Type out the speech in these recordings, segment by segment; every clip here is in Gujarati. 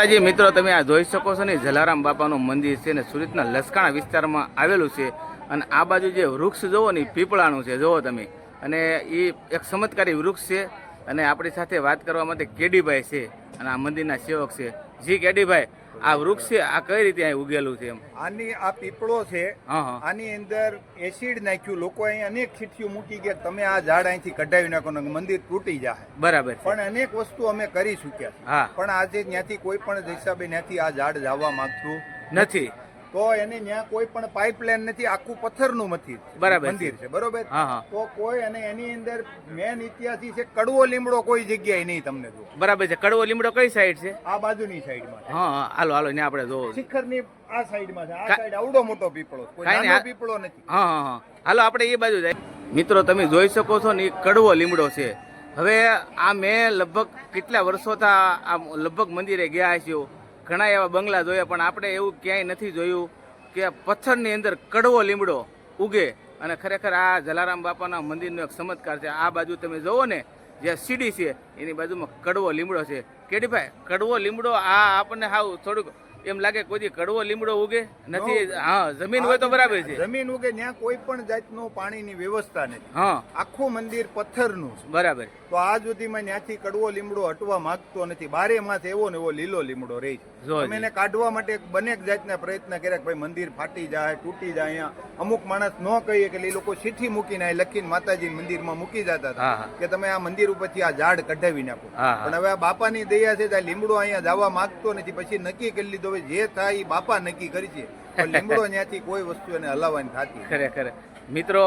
આજે મિત્રો તમે આ જોઈ શકો છો ને, જલારામ બાપાનું મંદિર છે ને, સુરતના લસકાણા વિસ્તારમાં આવેલું છે. અને આ બાજુ જે વૃક્ષ જુઓ ને પીપળાનું છે, જુઓ તમે. અને એ એક ચમત્કારી વૃક્ષ છે. અને આપણી સાથે વાત કરવા માટે કેડીભાઈ છે. અને આ મંદિરના સેવક છે. જી કેડીભાઈ આ વૃક્ષ છે આ કઈ રીતે અહીં ઉગેલું છે એમ? આની આ પીપળો છે આની અંદર એસિડ નાખ્યું લોકો અહીં અનેક ચીઠીઓ મૂકી ગયા કે તમે આ ઝાડ અહીંથી કઢાવી નાખો ને મંદિર તૂટી જાય બરાબર પણ અનેક વસ્તુ અમે કરી ચૂક્યા પણ આજે ત્યાંથી કોઈ પણ હિસાબે ત્યાંથી આ ઝાડ જવા માંગતું નથી. તો એને ત્યાં કોઈ પણ પાઇપલાઇન નથી આખું પથ્થરનું મથિર બરાબર મંદિર છે બરોબર? તો કોઈ અને એની અંદર મેન ઇતિહાસ છે કડવો લીમડો કોઈ જગ્યાએ નહીં તમને જો બરાબર છે. કડવો લીમડો કઈ સાઈડ છે? આ બાજુની સાઈડમાં હા હાલો હાલો ને આપણે જોવો શિખરની આ સાઈડમાં છે. આ સાઈડ આવડો મોટો પીપળો કોઈ પીપળો નથી. હા હા હાલો આપણે એ બાજુ જાય. મિત્રો તમે જોઈ શકો છો ને એ કડવો લીમડો છે. હવે આ મેં લગભગ કેટલા વર્ષોથી આ લગભગ મંદિરે ગયા છીએ. ઘણા એવા બંગલા જોયા, પણ આપણે એવું ક્યાંય નથી જોયું કે પથ્થરની અંદર કડવો લીમડો ઉગે અને ખરેખર આ જલારામ બાપાના મંદિરનો એક ચમત્કાર છે. આ બાજુ તમે જુઓ ને, જે સીડી છે, એની બાજુમાં કડવો લીમડો છે. કેડીભાઈ, કડવો લીમડો આ આપણને હાવ થોડુંક એમ લાગે કોઈ કડવો લીમડો ઉગે? નથી હા જમીન હોય તો બરાબર છે. જમીન ઉગે ત્યાં કોઈ પણ જાતનું પાણીની વ્યવસ્થા નથી. હા. આખું મંદિર પથ્થરનું બરાબર. તો આ સુધીમાં ત્યાંથી કડવો લીમડો હટવા માંગતો નથી. બારે માસ એવો ને એવો લીલો લીમડો રહે છે. અમે એને કાઢવા માટે બને જાતના પ્રયત્ન કર્યા કે ભાઈ મંદિર ફાટી જાય તૂટી જાય અહીંયા. અમુક માણસ ન કહીએ કે એ લોકો ચીઠી મૂકીને લખીને માતાજી મંદિરમાં મૂકી જતા હતા. કે તમે આ મંદિર ઉપરથી આ ઝાડ કઢાવી નાખો. પણ હવે આ બાપાની દયા છે આ લીમડો અહીંયા જવા માંગતો નથી. પછી નક્કી કરી લીધો હવે જે થાય એ બાપા નક્કી કરી છે લીમડો ત્યાંથી કોઈ વસ્તુ એને હલાવવાની થતી. ખરેખર મિત્રો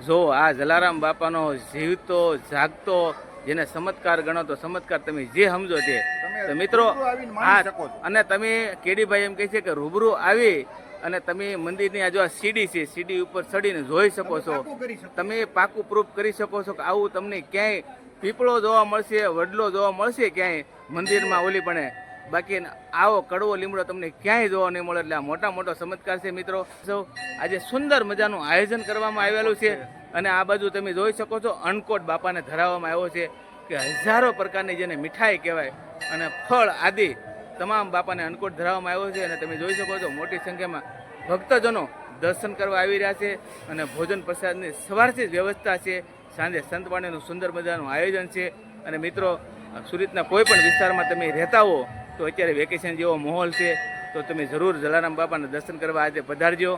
જો આ જલારામ બાપાનો જીવતો જાગતો જેને ચમત્કાર ગણો તો ચમત્કાર તમે જે સમજો તે તો મિત્રો. અને તમે કેડીભાઈ એમ કહે છે કે રૂબરૂ આવી અને તમે મંદિરની આ જો આ સીડી છે સીડી ઉપર ચડીને જોઈ શકો છો. તમે પાકું પ્રૂફ કરી શકો છો કે આવું તમને ક્યાંય પીપળો જોવા મળશે વડલો જોવા મળશે ક્યાંય મંદિરમાં ઓલી પણ બાકી આવો કડવો લીમડો તમને ક્યાંય જોવા નહીં મળે એટલે આ મોટા મોટો ચમત્કાર છે મિત્રો. સૌ આજે સુંદર મજાનું આયોજન કરવામાં આવેલું છે અને આ બાજુ તમે જોઈ શકો છો અણકોટ બાપાને ધરાવવામાં આવ્યો છે કે હજારો પ્રકારની જેને મીઠાઈ કહેવાય અને ફળ આદિ તમામ બાપાને અણકોટ ધરાવવામાં આવ્યો છે અને તમે જોઈ શકો છો મોટી સંખ્યામાં ભક્તજનો દર્શન કરવા આવી રહ્યા છે અને ભોજન પ્રસાદની સવારથી જ વ્યવસ્થા છે. સાંજે સંતવાણીનું સુંદર મજાનું આયોજન છે. અને મિત્રો, સુરતના કોઈ પણ વિસ્તારમાં તમે રહેતા હો તો અત્યારે વેકેશન જેવો માહોલ છે, તો તમે જરૂર જલારામ બાપાના દર્શન કરવા આજે પધારજો.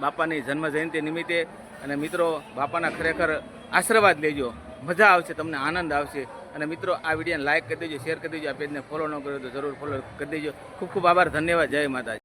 બાપાની જન્મ જયંતિ નિમિત્તે અને મિત્રો, બાપાના ખરેખર આશીર્વાદ લેજો. મજા આવશે, તમને આનંદ આવશે. અને મિત્રો, આ વિડીયોને લાઇક કરી દેજો શેર કરી દેજો, આ પેજને ફોલો ન કર્યો તો જરૂર ફોલો કરી દેજો. ખૂબ ખૂબ આભાર, ધન્યવાદ, જય માતાજી.